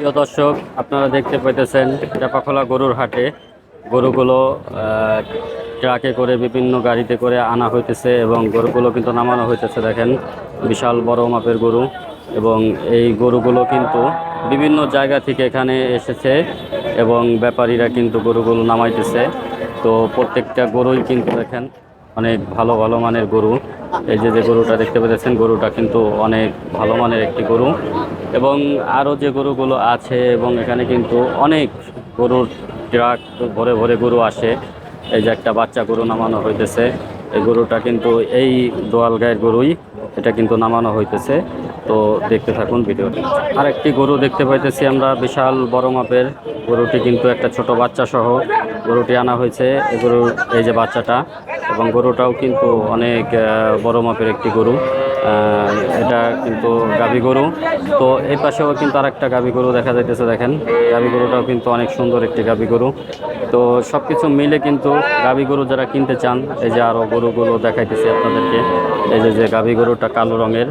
প্রিয় দর্শক, আপনারা দেখতে পাইতেছেন চাপাখোলা গরুর হাটে। গরুগুলো ট্রাকে করে বিভিন্ন গাড়িতে করে আনা হইতেছে এবং গরুগুলো কিন্তু নামানো হইতেছে, দেখেন। বিশাল বড় মাপের গরু এবং এই গরুগুলো কিন্তু বিভিন্ন জায়গা থেকে এখানে এসেছে এবং ব্যাপারীরা কিন্তু গরুগুলো নামাইতেছে। তো প্রত্যেকটা গরুই কিন্তু দেখেন অনেক ভালো ভালো মানের গরু। এই যে যে গরুটা দেখতে পেতেছেন গরুটা কিন্তু অনেক ভালো মানের একটি গরু। এবং আরও যে গরুগুলো আছে এবং এখানে কিন্তু অনেক গরুর ট্রাক ভরে ভরে গরু আসে। এই যে একটা বাচ্চা গরু নামানো হইতেছে। এই গরুটা কিন্তু এই দোয়াল গায়ের গরুই, এটা কিন্তু নামানো হইতেছে। তো দেখতে থাকুন ভিডিওটি। আর একটি গরু দেখতে পাইতেছি আমরা, বিশাল বড় মাপের। গরুটি কিন্তু একটা ছোট বাচ্চা সহ গরুটি আনা হয়েছে। এই গরুর, এই যে বাচ্চাটা এবং গরুটাও কিন্তু অনেক বড় মাপের একটি গরু। এটা কিন্তু গাভী গরু। তো এই পাশেও কিন্তু আর একটা গাভী গরু দেখা যাইতেছে, দেখেন। গাভী গরুটাও কিন্তু অনেক সুন্দর একটি গাভী গরু। তো সব কিছু মিলে কিন্তু গাভী গরু যারা কিনতে চান, এই যে আরও গরুগুলো দেখাইতেছি আপনাদেরকে। এই যে যে গাভী গরুটা কালো রঙের।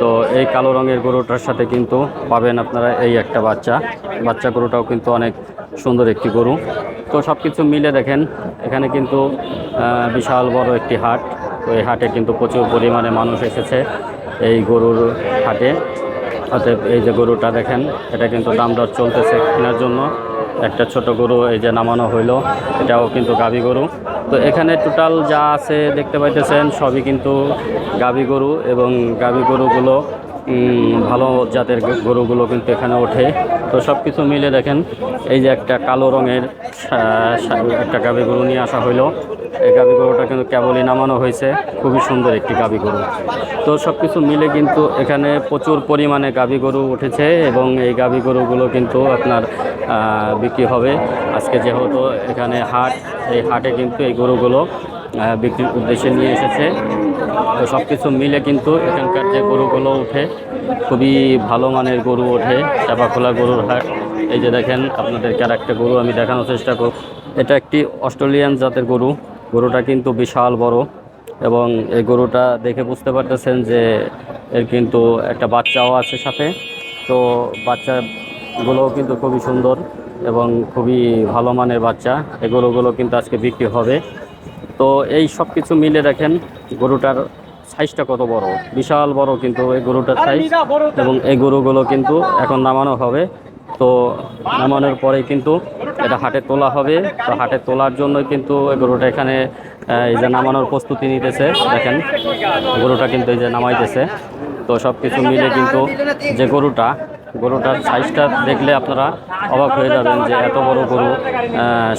তো এই কালো রঙের গরুটার সাথে কিন্তু পাবেন আপনারা এই একটা বাচ্চা। বাচ্চা গরুটাও কিন্তু অনেক সুন্দর একটি গরু। তো সব কিছু মিলে দেখেন, এখানে কিন্তু বিশাল বড় একটি হাট। তো এই হাটে কিন্তু প্রচুর পরিমাণে মানুষ এসেছে এই গরুর হাটে। অতএব এই যে গরুটা দেখেন, এটা কিন্তু দাম দর চলতেছে কেনার জন্য। একটা ছোট গরু এই যে নামানো হইল, এটাও কিন্তু গাভী গরু। তো এখানে টোটাল যা আছে দেখতে পাইতেছেন, সবই কিন্তু গাভী গরু এবং গাভী গরুগুলো ভালো জাতের গরুগুলো কিন্তু এখানে ওঠে। তো সব কিছু মিলে দেখেন, এই যে একটা কালো রঙের একটা গাভী গরু নিয়ে আসা হইল। এই গাভী গরুটা কিন্তু কেবলই নামানো হয়েছে। খুবই সুন্দর একটি গাভী গরু। তো সব কিছু মিলে কিন্তু এখানে প্রচুর পরিমাণে গাভী গরু উঠেছে এবং এই গাভী গরুগুলো কিন্তু আপনার বিক্রি হবে। আজকে যেহেতু এখানে হাট, এই হাটে কিন্তু এই গরুগুলো বিক্রির উদ্দেশ্যে নিয়ে এসেছে। তো সব কিছু মিলে কিন্তু এখানকার যে গরুগুলো ওঠে, খুবই ভালো মানের গরু ওঠে, চাপাখোলা গরুর হাট। এই যে দেখেন আপনাদেরকে আর একটা গরু আমি দেখানোর চেষ্টা করব। এটা একটি অস্ট্রেলিয়ান জাতের গরু। গরুটা কিন্তু বিশাল বড় এবং এই গরুটা দেখে বুঝতে পারতেছেন যে এর কিন্তু একটা বাচ্চাও আছে সাথে। তো বাচ্চাগুলোও কিন্তু খুবই সুন্দর এবং খুবই ভালো মানের বাচ্চা। এই গরুগুলো কিন্তু আজকে বিক্রি হবে। তো এই সব কিছু মিলে দেখেন গরুটার সাইজটা কত বড়। বিশাল বড় কিন্তু এই গরুটার সাইজ এবং এই গরুগুলো কিন্তু এখন নামানো হবে। তো নামানোর পরে কিন্তু এটা হাটে তোলা হবে। তো হাটে তোলার জন্য কিন্তু এই গরুটা এখানে এই যে নামানোর প্রস্তুতি নিতেছে। দেখেন গরুটা কিন্তু এই যে নামাইতেছে। তো সব কিছু মিলে কিন্তু যে গরুটা গরুটার সাইজটা দেখলে আপনারা অবাক হয়ে যাবেন যে এত বড় গরু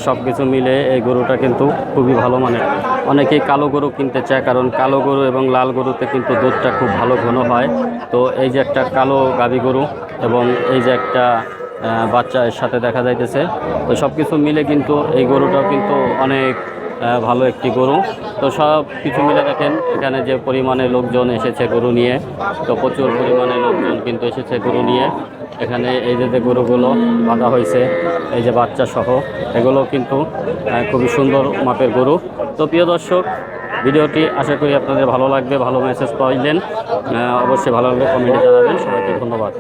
সব কিছু মিলে এই গরুটা কিন্তু খুবই ভালো মানের। অনেকেই কালো গরু কিনতে চায় কারণ কালো গরু এবং লাল গরুতে কিন্তু দুধটা খুব ভালো ঘন হয়। তো এই যে একটা কালো গাভী গরু এবং এই যে একটা আহ, বাচ্চা এর সাথে দেখা যাইতেছে। তো সব কিছু মিলে কিন্তু এই গরুটাও কিন্তু অনেক ভালো একটি গরু। তো সব কিছু মিলে দেখেন, এখানে যে পরিমাণে লোকজন এসেছে গরু নিয়ে, তো প্রচুর পরিমাণে লোকজন কিন্তু এসেছে গরু নিয়ে। এখানে এই যে গরুগুলো বাঁধা হয়েছে, এই যে বাচ্চা সহ এগুলো কিন্তু খুবই সুন্দর মাপের গরু। তো প্রিয় দর্শক, ভিডিওটি আশা করি আপনাদের ভালো লাগবে, ভালো মেসেজ পাইলেন। অবশ্যই ভালো লাগবে কমেন্টে জানাবেন। সবাইকে ধন্যবাদ।